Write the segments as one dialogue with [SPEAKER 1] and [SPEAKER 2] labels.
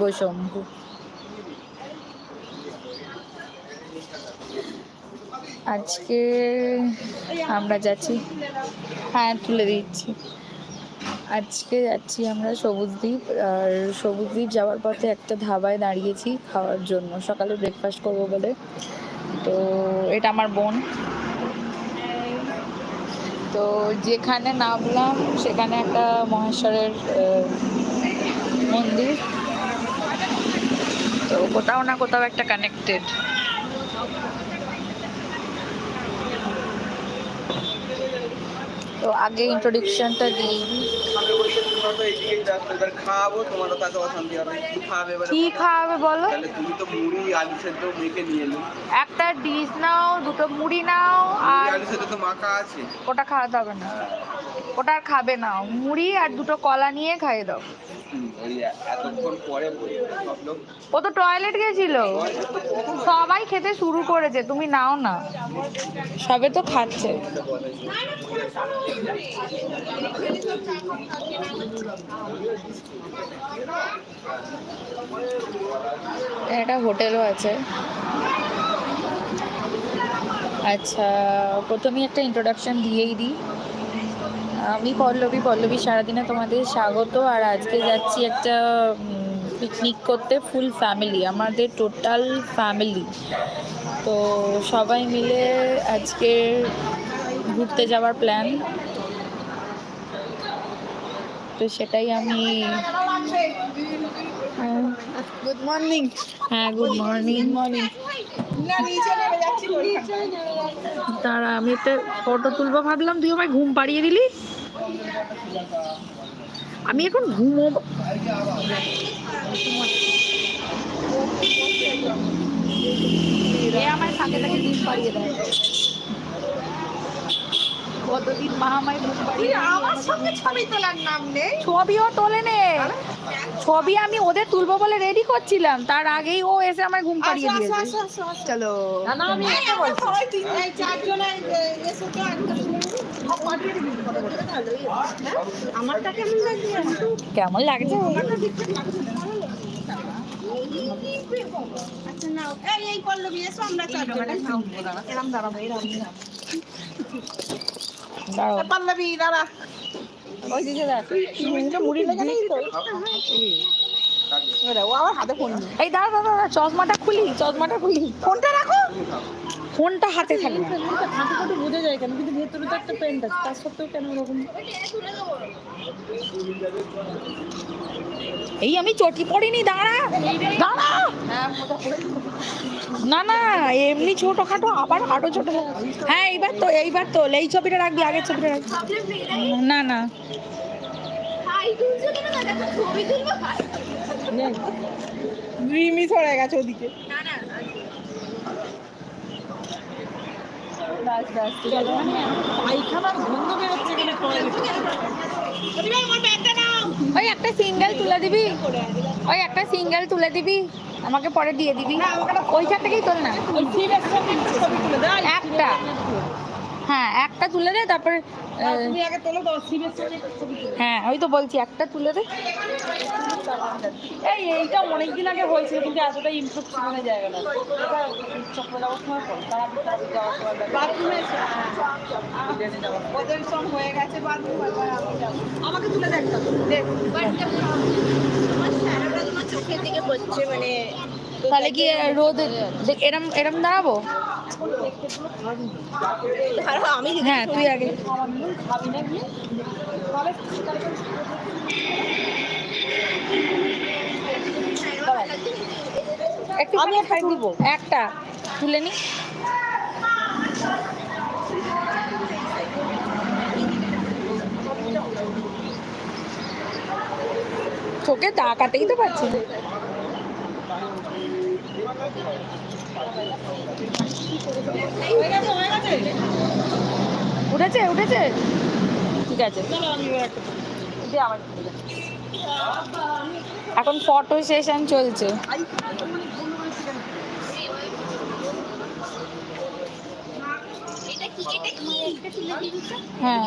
[SPEAKER 1] বৈশম্ভু আজকে আমরা যাচ্ছি হ্যাঁ তুলে দিচ্ছি। আজকে যাচ্ছি আমরা সবুজদ্বীপ আর সবুজদ্বীপ যাওয়ার পথে একটা ধাবায় দাঁড়িয়েছি খাওয়ার জন্য। সকালে ব্রেকফাস্ট করব বলে। তো এটা আমার বোন। তো যেখানে নামলাম, সেখানে একটা মহেশ্বরের মন্দির। তো কোথাও না কোথাও একটা কানেক্টেড তো আগে ইন্ট্রোডিকশনটা দিই।
[SPEAKER 2] কি খাওয়াবে
[SPEAKER 1] বলো? একটা ডিশ নাও দুটো মুড়ি নাও আর ওটা খাওয়াতে হবে না। ওটা আর খাবে না। মুড়ি আর দুটো কলা নিয়ে খাইয়ে দাও। ও তো টয়লেট গেছিল। সবাই খেতে শুরু করেছে, তুমি নাও না। সবে তো খাচ্ছে। একটা হোটেলও আছে। আচ্ছা প্রথমেই একটা ইন্ট্রোডাকশন দিয়েই দিই। আমি পল্লবী পল্লবী সারাদিনে তোমাদের স্বাগত। আর আজকে যাচ্ছি একটা পিকনিক করতে ফুল ফ্যামিলি আমাদের টোটাল ফ্যামিলি তো সবাই মিলে আজকে ঘুরতে যাওয়ার প্ল্যান তো সেটাই আমি
[SPEAKER 3] গুড মর্নিং
[SPEAKER 1] হ্যাঁ গুড মর্নিং মর্নিং তারা আমি একটা ফটো তুলবো ভাবলাম, তুই আমায় ঘুম পাড়িয়ে দিলি? আমি এখন ঘুমো আমায় সাথে সাথে ঘুম পাড়িয়ে দেয়। কতদিন মা আমায় ঘুম পাড়িয়ে
[SPEAKER 3] আমার সঙ্গে ছবি তোলার নাম নেই।
[SPEAKER 1] ছবিও তোলে নে ছবি আমি ওদের তুলবো বলে রেডি করছিলাম। তার আগেই ও এসে আমায় ঘুম পাড়িয়ে দিয়েছে। চলো।
[SPEAKER 3] না, না, আমি একটা বলছি। এই চারজনে, এসে তো। হ্যাঁ? আমারটা কেমন লাগছে
[SPEAKER 1] কেমন লাগছে?
[SPEAKER 3] আমারটা দেখতে লাগছে। আচ্ছা নাও। এই এই পল্লবী এসো আমরা চারজনে। দাঁড়াবো
[SPEAKER 1] দাঁড়াও
[SPEAKER 3] পল্লবী দাঁড়া।
[SPEAKER 1] ওই দিকে
[SPEAKER 3] মুড়ি লেগে নেই তো। ও আমার হাতে ফোন
[SPEAKER 1] এই দাঁড়া দাঁড়া, চশমাটা খুলি চশমাটা খুলি।
[SPEAKER 3] ফোনটা রাখো।
[SPEAKER 1] ফোনটা হাতে থাকবে
[SPEAKER 3] হাতে কত বোঝা যায় কেন? কিন্তু ভেতরে তো একটা প্যান্ট আছে তার সত্ত্বেও কেন ওরকম?
[SPEAKER 1] এই আমি চটি পড়িনি দাঁড়া। দাঁড়া। না না এমনি ছোটখাটো আবার আরও ছোট। হ্যাঁ এইবার তো এইবার তো। এই ছবিটা রাখবি আগের ছবিটা রাখবি। না না।
[SPEAKER 3] রিমি সরে গেছে ওদিকে। পায়খানার গন্ধ বেরোচ্ছে এখানে
[SPEAKER 1] ওই একটা সিঙ্গেল তুলে দিবি। ওই একটা সিঙ্গেল তুলে দিবি। আমাকে পরে দিয়ে দিবি। ওইখান থেকেই তোল না। একটা। হ্যাঁ একটা তুলে দে তারপরে হ্যাঁ ওই তো বলছি একটা তুলে দে।
[SPEAKER 3] এই এইটা অনেকদিন আগে হয়েছিল কিন্তু এতটা ইমপ্রুভ ছিল না হয়ে গেছে আমাকে তুলে দেখ দেখ চোখের দিকে পড়ছে মানে
[SPEAKER 1] তাহলে কি রোদ এরম এরম দাঁড়াবো?
[SPEAKER 3] আমি
[SPEAKER 1] হ্যাঁ তুই আগে। একটু
[SPEAKER 3] আমি একটা দিব
[SPEAKER 1] একটা। তুলে নি। তোকে চোখে তাকাতেই তো পাচ্ছি না। উঠেছে উঠেছে? ঠিক আছে। এখন ফটো সেশন চলছে
[SPEAKER 3] আই মানে
[SPEAKER 4] এটা কি
[SPEAKER 1] হ্যাঁ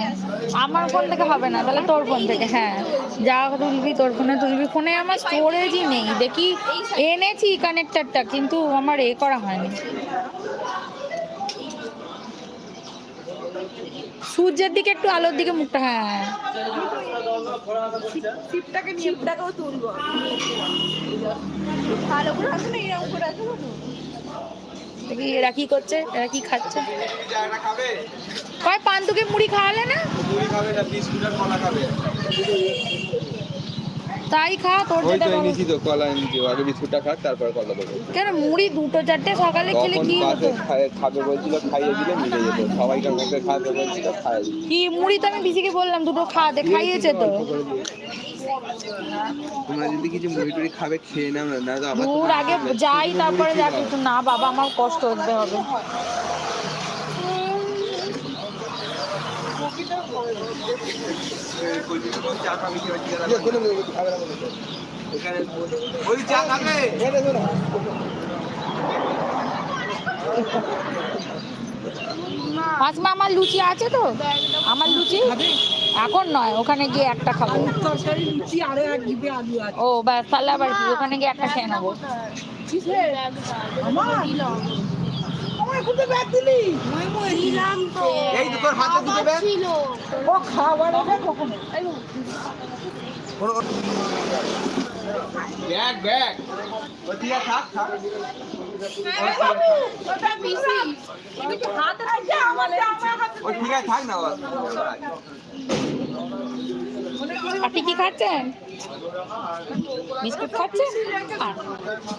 [SPEAKER 1] আমার ফোন থেকে হবে না, তাহলে তোর ফোন থেকে হ্যাঁ। যা তুলবি, তোর ফোনে তুলবি। ফোনে আমার স্টোরেজই নেই, দেখি, এনেছি কানেক্টারটা কিন্তু আমার এ করা হয়নি। সূর্যের দিকে একটু আলোর দিকে মুখটা হ্যাঁ
[SPEAKER 3] শিপটাকে নিয়ে শিপটাকেও তুলবো। ভালো করে আছে এরকম করে না
[SPEAKER 1] দেখি এরা কি করছে এরা কি খাচ্ছে। কয় পান্তুকে মুড়ি খাওয়ালে না? তাই খা তোর যেটা।
[SPEAKER 2] এনেছি তো কলা এনেছি। আগে বিস্কুটটা খাক তারপর কলা দেবো।
[SPEAKER 1] কেন মুড়ি দুটো চারটে সকালে খেলে কি হতো?
[SPEAKER 2] খাবে বলছিল খাইয়ে দিলে মিলে যেত। সবাইকার মধ্যে খাবে বলছিল খাইয়ে
[SPEAKER 1] কি মুড়ি তো আমি বিজিকে বললাম দুটো খাওয়াতে খাইয়েছে তো।
[SPEAKER 2] তোমরা যদি কিছু মুড়ি টুড়ি খাবে খেয়ে নাও না না তো আবার
[SPEAKER 1] দূর আগে যাই তারপরে যা কিছু না বাবা আমার কষ্ট হতে হবে।
[SPEAKER 2] ওই চা খাবে
[SPEAKER 1] মাছমা আমার লুচি আছে তো? আমার লুচি? এখন নয় ওখানে গিয়ে একটা খাব ও ব্যাস তাহলে আবার কি ওখানে গিয়ে একটা খেয়ে নেব
[SPEAKER 3] ব্যাগ
[SPEAKER 2] ব্যাগ থাক থাক ঠিক আছে থাক না।
[SPEAKER 1] আপনি কি খাচ্ছেন? বিস্কুট খাচ্ছেন?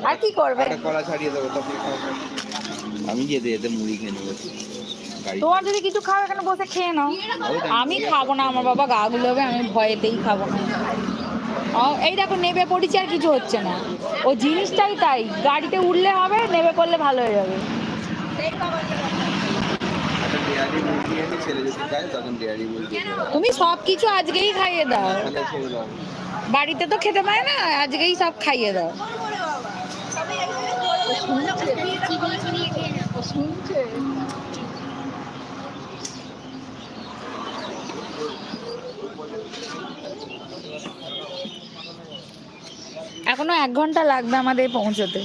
[SPEAKER 1] আর- কি করবে
[SPEAKER 2] কলা ছাড়িয়ে দেবো আমি যেতে যেতে মুড়ি খেয়ে নেব।
[SPEAKER 1] তোমার যদি কিছু খাও এখানে বসে খেয়ে নাও। আমি খাব না আমার বাবা গা গুলোবে আমি ভয়েতেই খাব না। এই দেখো নেবে পড়েছি আর কিছু হচ্ছে না। ও জিনিসটাই তাই। গাড়িতে উঠলে হবে নেবে পড়লে ভালো হয়ে যাবে। তুমি সব কিছু আজকেই খাইয়ে দাও। বাড়িতে তো খেতে পায় না, আজকেই সব খাইয়ে দাও। এখনও এক ঘণ্টা লাগবে আমাদের পৌঁছতে।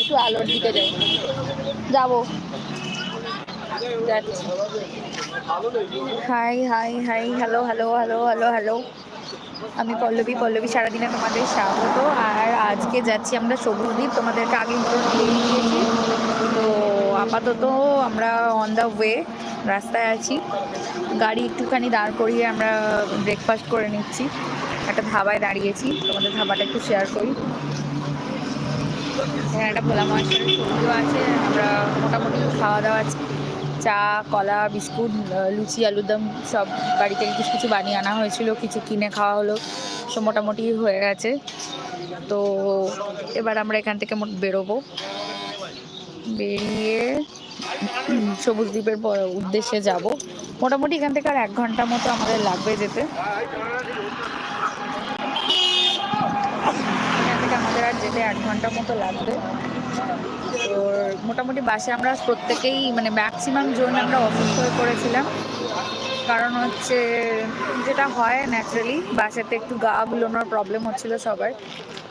[SPEAKER 1] একটু আলোর দিকে যাই। যাব। Hi hi hi, hello hello hello hello hello. আমি পল্লবী পল্লবী সারাদিনে তোমাদের স্বাগত। আর আজকে যাচ্ছি আমরা সবুজদ্বীপ। তোমাদেরকে আগে দিয়েছি। তো আপাতত আমরা অন দ্য ওয়ে রাস্তায় আছি। গাড়ি একটুখানি দাঁড় করিয়ে আমরা ব্রেকফাস্ট করে নিচ্ছি। একটা ধাবায় দাঁড়িয়েছি। তোমাদের ধাবাটা একটু শেয়ার করি। এখানে একটা ভোলা মাছের সবজিও আছে, আমরা মোটামুটি খাওয়া দাওয়া আছে। চা, কলা, বিস্কুট লুচি আলুদম সব বাড়ি থেকে কিছু কিছু বানিয়ে আনা হয়েছিল, কিছু কিনে খাওয়া হলো, সব মোটামুটি হয়ে গেছে। তো এবার আমরা এখান থেকে বেরোবো। বেরিয়ে সবুজ দ্বীপের উদ্দেশ্যে যাব। মোটামুটি এখান থেকে আর এক ঘণ্টা মতো আমাদের লাগবে যেতে এখান থেকে আমাদের আর যেতে এক ঘণ্টা মতো লাগবে। তো মোটামুটি বাসে আমরা প্রত্যেকেই মানে ম্যাক্সিমাম জন আমরা অসুস্থ হয়ে পড়েছিলাম কারণ হচ্ছে যেটা হয় ন্যাচারালি বাসেতে একটু গা গুলোনোর প্রবলেম হচ্ছিল সবার।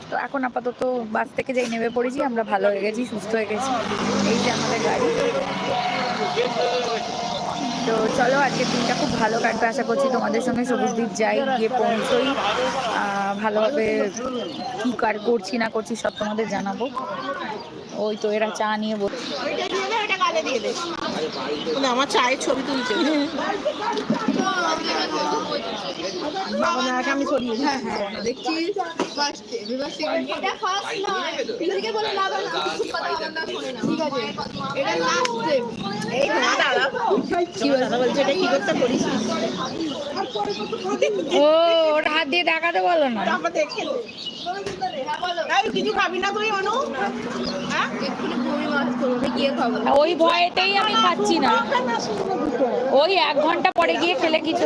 [SPEAKER 1] তো এখন আপাতত বাস থেকে যেই নেমে পড়েছি, আমরা ভালো হয়ে গেছি, সুস্থ হয়ে গেছি। এই যে আমাদের গাড়ি। তো চলো আজকের দিনটা খুব ভালো কাটবে। আশা করছি তোমাদের সঙ্গে সবুজ দ্বীপ যাই গিয়ে পৌঁছই। ভালোভাবে কী কার করছি না করছি সব তোমাদের জানাব। ওই তো এরা চা নিয়ে বল
[SPEAKER 3] মানে আমার চায়ের ছবি তুলছে। আমি সরিয়ে হ্যাঁ হ্যাঁ দেখছি
[SPEAKER 4] এটা ফার্স্ট নয় পিসিকে বলে লাভ হয় না। কথা বলার না শোনে না ঠিক আছে এটা লাস্ট স্টেপ
[SPEAKER 3] এই না দাঁড়া
[SPEAKER 1] কি বলছে
[SPEAKER 3] বলছে এটা কি করতে করিস
[SPEAKER 1] ও ওটা হাত দিয়ে দেখাতে বলো না
[SPEAKER 3] তারপর দেখে
[SPEAKER 1] ওই ভয়েতেই আমি খাচ্ছি না ওই এক ঘণ্টা পরে গিয়ে খেলে কিছু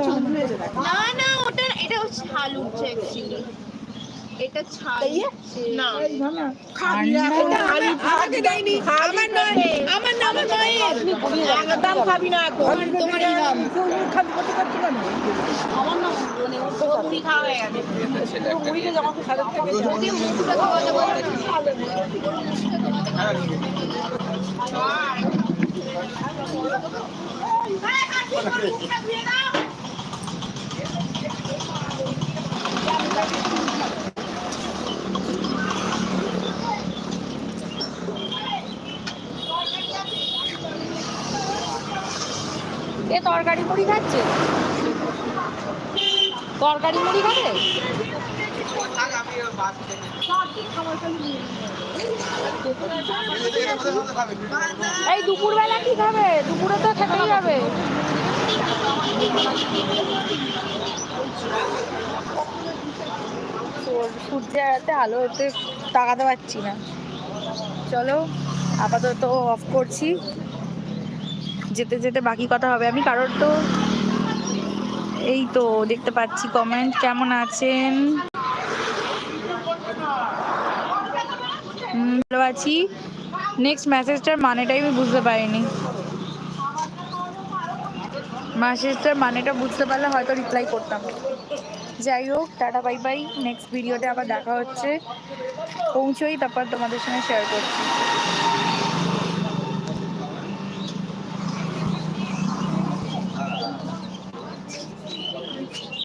[SPEAKER 1] না।
[SPEAKER 4] না ওটা এটা ছাল উঠছে অ্যাকচুয়ালি এটা ছাল
[SPEAKER 3] না। খালি দেয়নি। আমার নয় আমার না আমার মায়ের একদম খাবি তোমার খাবি আমার মানে খাওয়া হয়ে গেছে। যখন খাবে
[SPEAKER 4] মুখটা মুখটা না।
[SPEAKER 1] এ তরকারি মুড়ি খাচ্ছে? তরকারি মুড়ি খাবে? এই দুপুরবেলা কি খাবে? দুপুরে তো খেতেই হবে। সূর্যের আলো হতে তাকাতে পারছি না। চলো, আপাতত অফ করছি। যেতে যেতে বাকি কথা হবে। আমি কারোর তো এই তো দেখতে পাচ্ছি কমেন্ট কেমন আছেন? ভালো আছি নেক্সট মেসেজটার মানেটাই আমি বুঝতে পারিনি। মেসেজটার মানেটা বুঝতে পারলে হয়তো রিপ্লাই করতাম। যাই হোক, টাটা বাই বাই নেক্সট ভিডিওতে আবার দেখা হচ্ছে। পৌঁছোই, তারপর তোমাদের সঙ্গে শেয়ার করছি।